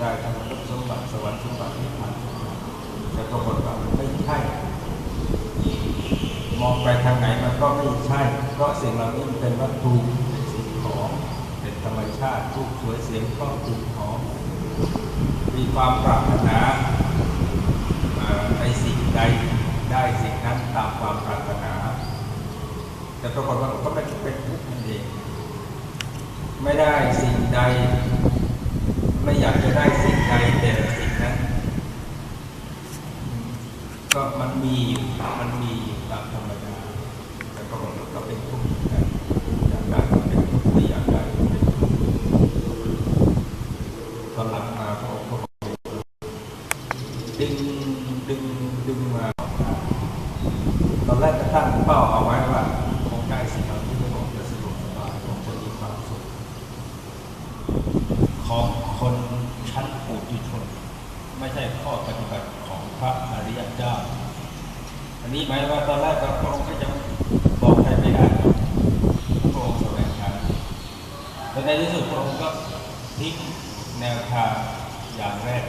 ได้ทั้งมนุษย์สมบัติสวรรค์สมบัตินิพพานแต่ปรากฏว่ามันไม่ใช่ มองไปทางไหนมันก็ไม่ใช่ เพราะสิ่งเหล่านี้เป็นวัตถุเป็นสิ่งของเป็นธรรมชาติรูปสวยเสียงก็กลิ่นหอมมีความปรารถนาในสิ่งใดได้สิ่งนั้นตามความปรารถนา แต่ปรากฏว่ามันก็ไม่เป็นทุกข์นั่นเองไม่ได้สิ่งใด อยากจะได้สิ่งใดแต่สิ่งนั้น ก็มันมีอยู่มันมีอยู่ตามธรรมดาแต่ปรากฏว่าก็เป็นทุกข์เหมือนกันอยากได้ก็เป็นทุกข์ไม่อยากได้ก็เป็นทุกข์ตอนหลังมาพอพอดึงดึงดึงมาตอนแรกก็ตั้งเป้าเอาไว้ว่าคงได้สิ่งเหล่านี้คงจะสะดวกสบายคงจะมีความสุขของ คนชั้นปุถุชน ไม่ใช่ข้อปฏิบัติของพระอริยเจ้า อันนี้หมายว่าตอนแรกพระองค์ก็จะบอกใครไม่ได้พระองค์แสวงหาแต่ในที่สุดพระองค์ก็ทิ้งแนวทางอย่างแรก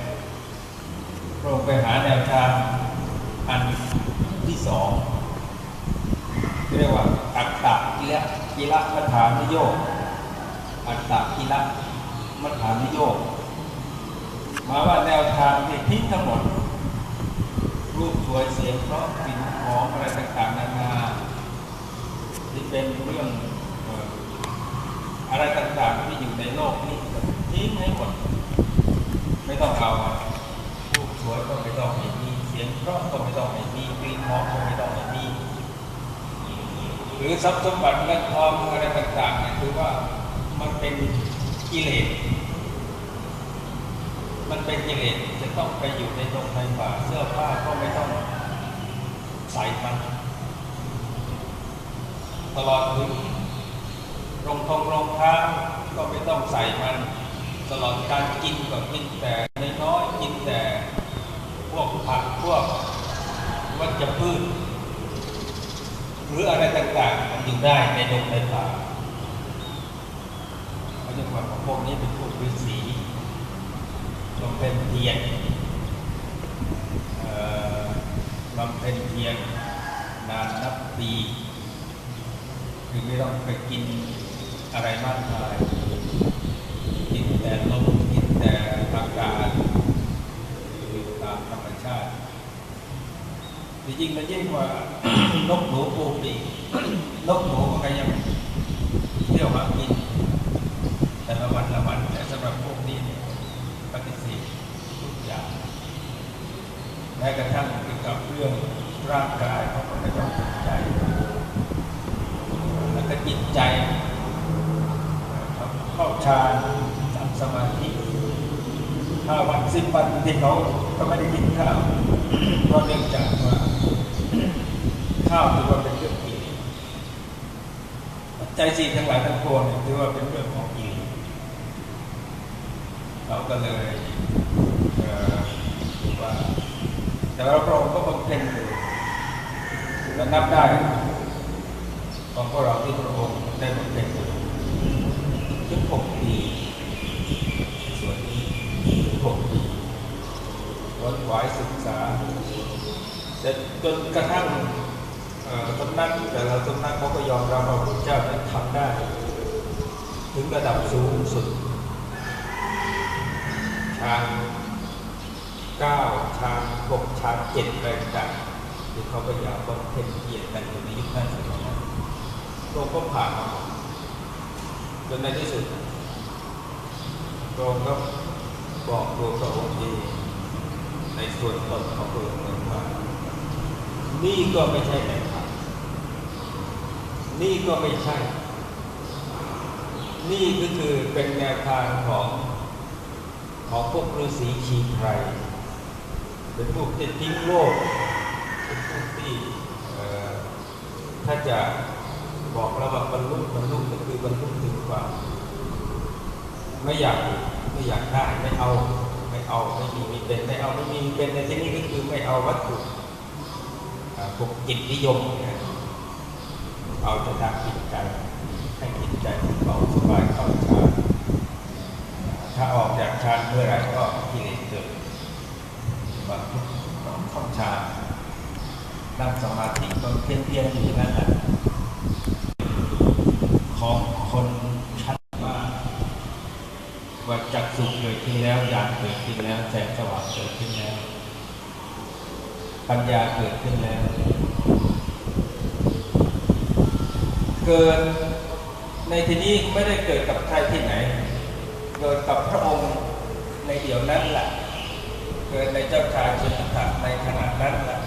พระองค์ไปหาแนวทางอันที่สองเรียกว่าอัตตะกิละกิละมัฏฐานิโยกอัตตะกิละ มัฏฐานิโยกมาว่าแนวทางที่ทิ้งทั้งหมด รูปสวยเสียงเพราะกลิ่นหอมอะไรต่างๆนานาที่เป็นเรื่องอะไรต่างๆที่อยู่ในโลกนี้ทิ้งให้หมด ไม่ต้องเอารูปสวยก็ไม่ต้องมีเสียงเพราะก็ไม่ต้องมีกลิ่นหอมก็ไม่ต้องมีหรือทรัพย์สมบัติเงินทองอะไรต่างๆเนี่ยคือว่ามันเป็น กิเลส มันเป็นกิเลสจะต้องไปอยู่ในโรงในป่าเสื้อผ้าก็ไม่ต้องใส่มัน ตลอดถึงรองทองรองเท้าก็ไม่ต้องใส่มัน ตลอดการกินก็กินแต่น้อยๆกินแต่พวกผักพวกวัชพืชหรืออะไรต่างๆมันอยู่ได้ในดงในป่า เขาจะว่าพวกนี้เป็นพวกฤาษีบำเพ็ญเพียรเอ่อบำเพ็ญเพียรนานนับปีคือไม่ต้องไปกินอะไรมากมายกินแต่ลมกินแต่อากาศตามธรรมชาติจริงๆมันยิ่งกว่านกหนูปูปีนกหนูก็ยังเที่ยวหากิน แต่ละวันละวันแต่สำหรับพวกนี้เนี่ยปฏิเสธทุกอย่างแม้กระทั่งเกี่ยวกับเรื่องร่างกายเขาก็ไม่ต้องสนใจ แล้วก็จิตใจเข้าฌานทำสมาธิห้าวันสิบวันที่เขาก็ไม่ได้กินข้าว เพราะเนื่องจากว่า ข้าวถือว่าเป็นเรื่องกินปัจจัยสี่ทั้งหลายทั้งป ว่าเป็นเรื่องของกินเขาก็เลยเอ่อว่า แต่เราพระองค์ก็บำเพ็ญอยู่และนับได้ของพวกเราที่พระองค์ได้บำเพ็ญอยู่ถึงหกปีส่วนนี้ถึงหกปีวันไหวายศึกษาจนกระทั่งสำนักแต่ละสำนักเขาก็ยอมรับว่าพระเจ้านั้ทำได้ ถึงระดับสูงสุดฌานเก้าฌานหกฌานเจ็ดอะไรต่างๆที่เขาพยายามบำเพ็ญเกียรติกันอยู่ในยุคนั้นสมัยนั้นพรงก็ผ่านมาหมดจนในที่สุดพระองก็บอกตัวพระองค์เองในส่วนตนของพระองค์เองว่านี่ก็ไม่ใช่แนวทางนี่ก็ไม่ใช่ นี่ก็คือเป็นแนวทางของของพวกฤาษีชีไพรเป็นพวกที่ทิ้งโลกเป็นพวกที่ถ้าจะบอกแล้วว่าบรรลุบรรลุก็คือบรรลุถึงความไม่อยากไม่อยากได้ไม่เอาไม่เอาไม่มีมีเป็นไม่เอาไม่มีมีเป็นในที่นี้ก็คือไม่เอาวัตถุอ่าพวกจิตนิยมเนี่ยเอาแต่ทางจิตใจให้จิตใจของเขาสบายเข้าฌานให้ ถ้าออกจานเมื่อไรก็กิเลสเกิดบางทุกต้องเข้าฌานนั่งสมาธิก็เพียนเพียนอยู่นั้นแหละของคนชั้นมาว่าจักสุขเกิดขึ้นแล้วญาณเกิดขึ้นแล้วแสงสว่างเกิดขึ้นแล้ว ปัญญาเกิดขึ้นแล้ว เกิดในที่นี้ไม่ได้เกิดกับใครที่ไหน เกิดกับพระองค์ ในเดี๋ยวนั้นแหละเกิดในเจ้าชายสิทธัตะในขณะนั้นแหละ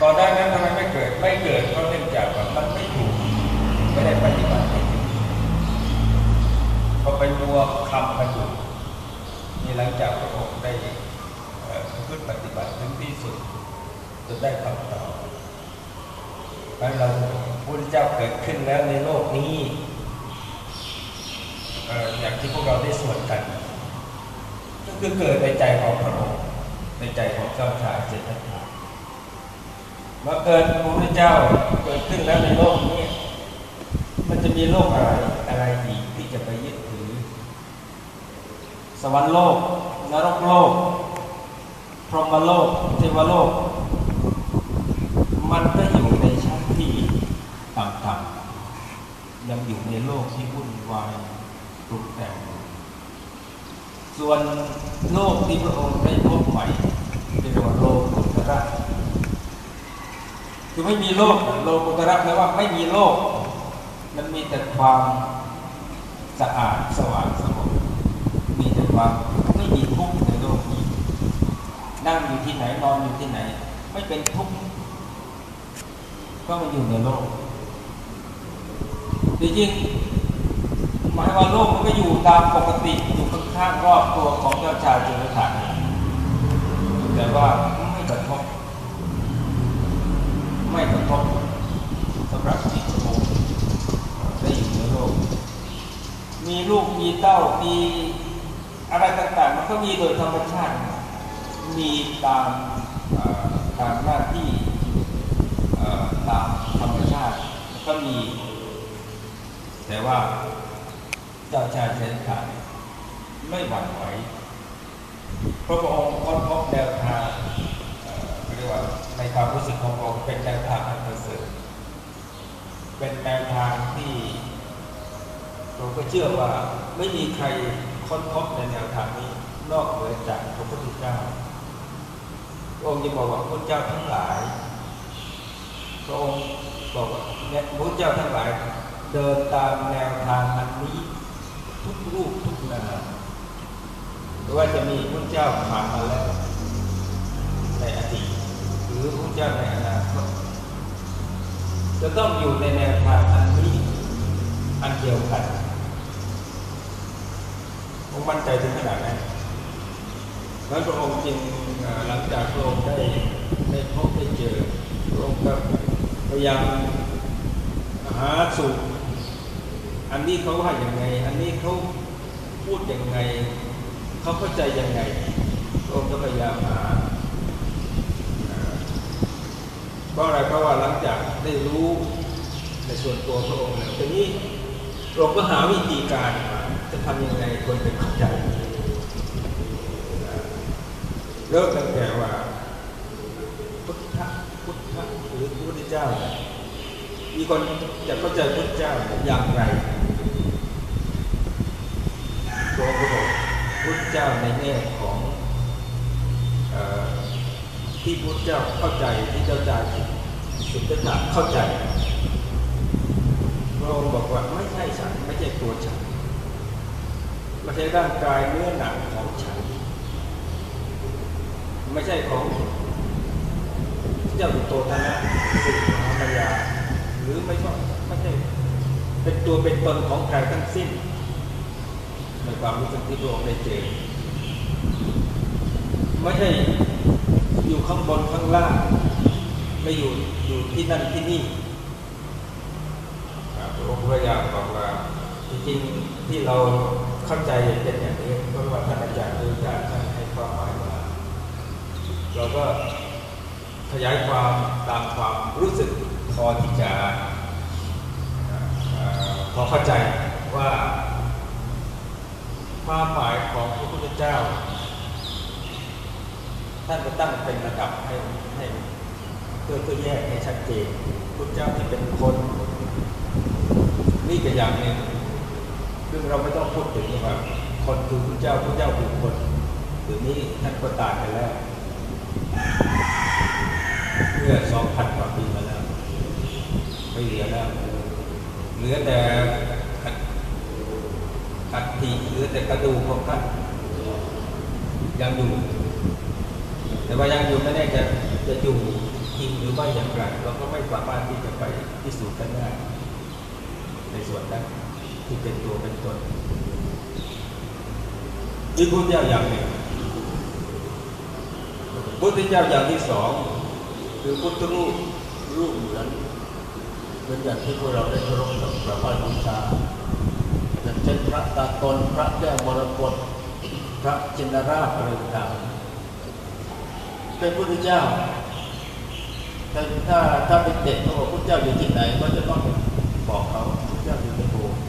ก่อนหน้านั้นทำไมไม่เกิดไม่เกิดก็เนื่องจากว่ามันไม่ถูกไม่ได้ปฏิบัติให้ถูกก็ไปมัวคำกันอยู่นี่หลังจากพระองค์ได้เอ่อปฏิบัติถึงที่สุดจนได้คำตอบแล้วเราพุทธเจ้าเกิดขึ้นแล้วในโลกนี้ อย่างที่พวกเราได้สวดกัน ก็คือเกิดในใจของพระองค์ในใจของเจ้าชายเจตนาเมื่อเกิดพระพุทธเจ้าเกิดขึ้นแล้วในโลกนี้ มันจะมีโลกอะไรอะไรอีกที่จะไปยึดถือ สวรรค์โลกนรกโลก พรหมโลกเทวโลก มันก็อยู่ในชั้นที่ต่ำๆยังอยู่ในโลกที่วุ่นวาย ปรุงแต่งส่วนโลกที่พระองค์ได้พบใหม่เรียกว่าโลกุตระคือไม่มีโลกโลกุตระแปลว่าไม่มีโลก มันมีแต่ความสะอาดสว่างสงบมีแต่ความไม่มีทุกข์ในโลกนี้ นั่งอยู่ที่ไหนนอนอยู่ที่ไหน ไม่เป็นทุกข์ก็มาอยู่ในโลกจริง มายว่าโลกมันก็อยู่ตามปกติอยู่ข้างๆรอบตัวของเจ้าชายจุลถันแต่ว่าไม่กระทบไม่กระทบสำหรับที่พระองค์ได้อยู่ในโลก มีลูกมีเต้ามีอะไรต่างๆ มันก็มีโดยธรรมชาติ มีตามตามหน้าที่ตามธรรมชาติก็มี แต่ว่า เจ้าชายเชนขานไม่หวั่นไหวพระพระองค์ค้นพบแนวทางเอ่อเรียกว่าในความรู้สึกของพระองค์เป็นแนวทางอันประเสริฐเป็นแนวทางที่เราก็เชื่อว่าไม่มีใครค้นพบในแนวทางนี้นอกเหนือจากพระพุทธเจ้าพระองค์จะบอกว่าพระพุทธเจ้าทั้งหลายพระองค์บอกว่าพระเจ้าทั้งหลาย เดินตามแนวทางอันนี้ ทุกรูปทุกนามหรือว่าจะมีพระเจ้าผ่านมาแล้วในอดีตหรือพระเจ้าในอนาคตจะต้องอยู่ในแนวทางอันนี้อันเดียวกันผมมั่นใจถึงขนาดนั้นแล้วพระองค์จึงหลังจากพระองค์ได้ได้พบได้เจอพระองค์ก็พยายามหาสูตร อันนี้เขาว่าอย่างไง อันนี้เขาพูดอยังไง เขาเข้าใจยังไงพรองค์ก็พยายามหาเพราะอะไรเพราะว่าหลังจากได้รู้ในส่วนตัวพระองค์แล้วทีนี้พระองค์ก็หาวิธีการจะทำยังไงคนจะเข้าใจเริ่มตั้งแต่ว่าพุทธพุทธหรือพระพุทธเจ้า มีคนจะเข้าใจพุทธเจ้าอย่างไร ตัวพระองค์พุทธเจ้าในแง่ของอที่พุทธเจ้าเข้าใจที่เจ้าจายสุทธะเข้าใจพระองค์บอกว่าไม่ใช่ฉันไม่ใช่ตัวฉันไม่ใช่ร่างกายเนื้อหนังของฉัน ไม่ใช่ของเจ้าโตตนะสุมหามายาหรือไม่ใช่ไม่ใช่เป็นตัวเป็นตนของใครทั้งสิ้น ในความรู้สึกที่พระองค์ได้เจอไม่ใช่อยู่ข้างบนข้างล่างไม่อยู่อยู่ที่นั่นที่นี่พระองค์พยายามบอกว่าจริงๆที่เราเข้าใจเป็นอย่างนี้เพราะว่าท่านอาจารย์คือการท่านให้ความหมายมาเราก็ขยายความตามความรู้สึกพอที่จะพอเข้าใจว่า ความหมายของพระพุทธเจ้า ท่านก็ตั้งเป็นระดับให้ให้เพื่อเพื่อแยกให้ชัดเจนพุทธเจ้าที่เป็นคน นี่ก็อย่างหนึ่งซึ่งเราไม่ต้องพูดถึงว่าคนคือพุทธเจ้าพุทธเจ้าคือคนหรือนี้ท่านก็ตายไปแล้วเมื่อสองพันกว่าปีมาแล้วไม่เหลือแล้วเหลือแต่อัฐอัฐิเหลือ แต่กระดูกของท่านยังอยู่ แต่ว่ายังอยู่ไม่แน่จะจะอยู่จริงหรือไม่อย่างไรเราก็ไม่สามารถที่จะไปพิสูจน์กันได้ในส่วนนั้นที่เป็นตัวเป็นตนนี่พุทธเจ้าอย่างหนึ่งพุทธเจ้าอย่างที่สองคือพุทธรูปรูปเหมือนเหมือนอย่างที่พวกเราได้เคารพกับพระพุทธบูชา อย่างเช่นพระตาตนพระแก้วมรกตพระจินราชอะไรต่างเป็นพุทธเจ้าถ้าถ้าถ้าเป็นเด็กเขาบอกพุทธเจ้าอยู่ที่ไหน ก็จะต้องบอกเขาพุทธเจ้าอยู่ในโบสถ์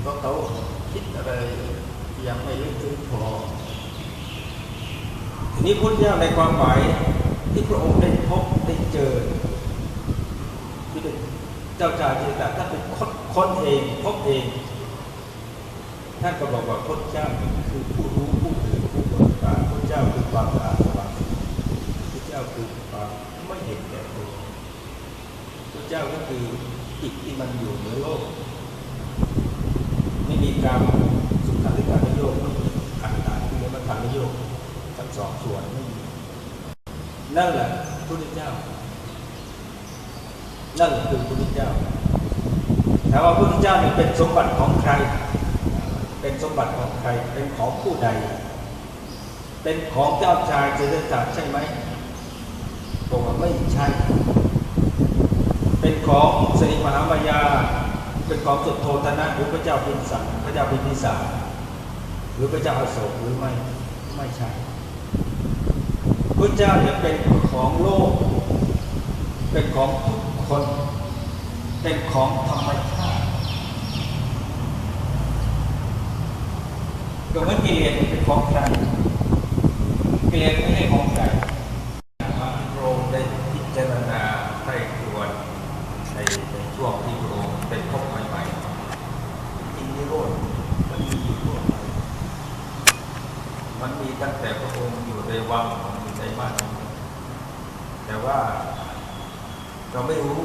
เพราะเขาคิดอะไรยังไม่ลึกซึ้งพอทีนี้พุทธเจ้าในความหมายที่พระองค์ได้พบได้เจอ เจ้าชายเจตาท่านเป็นคนค้นเองพบเอง ท่านก็บอกว่าพุทธเจ้าคือผู้รู้ผู้ตื่นผู้เบิกบานพุทธเจ้าคือความสะอาดสว่างพุทธเจ้าคือความไม่เห็นแก่ตัวพุทธเจ้าก็คือจิตที่มันอยู่เหนือโลก ไม่มีกรรมสุขาริการนโยกไม่มีอัตตรียกว่าทางนโยกทั้งสองส่วนไม่มีนั่นแหละพุทธเจ้า นั่นคือพระพุทธเจ้าถามว่าพระพุทธเจ้าเนี่ยเป็นสมบัติของใคร เป็นสมบัติของใคร เป็นของผู้ใด เป็นของเจ้าชายเจริญจักรใช่ไหมบอกว่าไม่ใช่ เป็นของสริมหามายา เป็นของสุดโทธนะหรือพระเจ้าพิมสันพระเจ้าพิมพิสารหรือพระเจ้าอโศกหรือไม่ไม่ใช่พระเจ้าเนี่ยเป็นของโลก เป็นของทุก คน เป็นของธรรมชาติก็เมือกิเลสเป็นของใครกิเลสไม่ใช่ของใครมาพระองค์ได้พิจารณาใครควรในในช่วงที่พระองค์เป็นพบใหม่ๆจริงนิโรธมันมีอยู่ทั่วไปมันมีตั้งแต่พระองค์อยู่ในวังอยู่ในบ้านแต่ว่า เราไม่รู้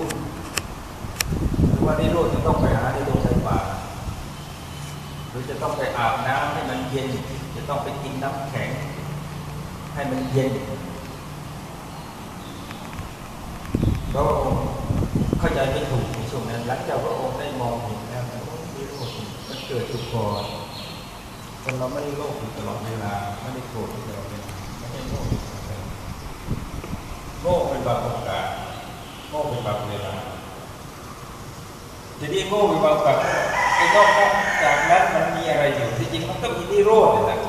หรือว่านิโรธจะต้องไปหาในดงในป่าหรือจะต้องไปอาบน้ำให้มันเย็น จะต้องไปกินน้ำแข็ง ให้มันเย็นพระองค์เข้าใจไม่ถูกในช่วงนั้นหลังจากพระองค์ได้มองเห็นแล้วว่านิโรธมันเกิดอยู่ก่อนคนเราไม่ได้โลภอยู่ตลอดเวลาไม่ได้โกรธอยู่ตลอดเวลาไม่ได้โลภอยู่ตลอดเวลาโลภเป็นบางโอกาส โลภเป็นบางเวลาทีนี้โง่มีความกับไอ้นอกจากนั้นมันมีอะไรอยู่ที่จริงมันก็มีนิโรธนี่แหละ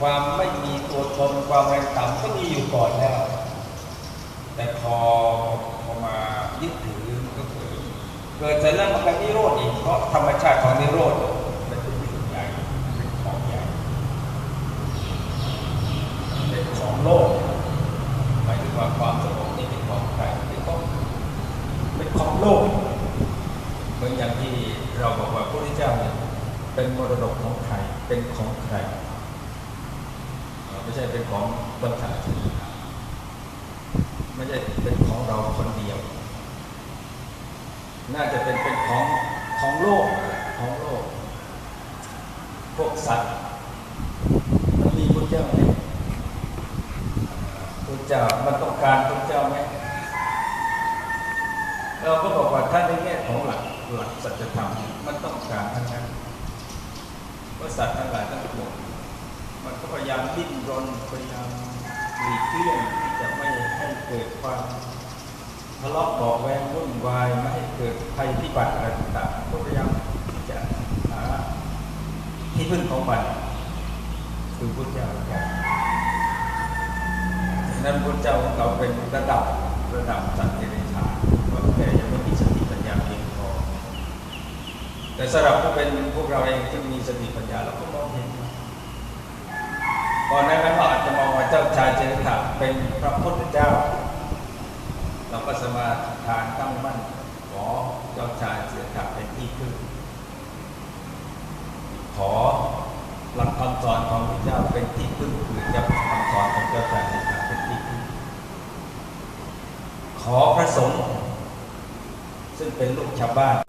ความไม่มีตัวตนความแรงต่ำก็มีอยู่ก่อนแล้ว แต่พอพอมายึดถือมันก็เกิดเกิดเสร็จแล้วมันก็นิโรธอีกเพราะธรรมชาติของนิโรธมันเป็นสิ่งใหญ่เป็นของใหญ่เป็นของโลกหมายถึงว่าความสงบนี่เป็นของใครเป็นของ เป็นของโลก เหมือนอย่างที่เราบอกว่าพระพุทธเจ้าเนี่ยเป็นมรดกของใคร เป็นของใครเอ่อไม่ใช่เป็นของต้นสายไม่ใช่เป็นของเราคนเดียว น่าจะเป็นเป็นของของโลกของโลก พวกสัตว์มันมีพระเจ้าไหมพระเจ้ามันต้องการพระเจ้าไหมเราก็บอกว่าท่านในแง่ของหลักหลักสัจธรรมมันต้องการทั้งนั้นว่าสัตว์ทั้งหลายทั้งปวงมันก็พยายามดิ้นรนพยายามหลีกเลี่ยงที่จะไม่ให้เกิดความทะเลาะเบาะแวงวุ่นวายไม่ให้เกิดภัยพิบัติอะไรต่างๆก็พยายาม พึ่งของมันคือพระเจ้าเหมือนกันฉะนั้นพระเจ้าของเราเป็นระดับระดับสัตว์เดรัจฉานเพราะแกยังไม่มีสติปัญญาเพียงพอแต่สำหรับผู้เป็นพวกเราเองที่มีสติปัญญาเราก็มองเห็นก่อนนั้นเราอาจจะมองว่าเจ้าชายเจริญเป็นพระพุทธเจ้า เราก็สมาทานตั้งมั่นขอเจ้าชายเจริญเป็นที่พึ่งขอำสอนของพระเจ้าเป็นที่พึ่งคือจะคำสอนของเจ้าชายสิทธัตถะเป็นที่พึ่งขอพระสงฆ์ซึ่งเป็นลูกชาวบ้าน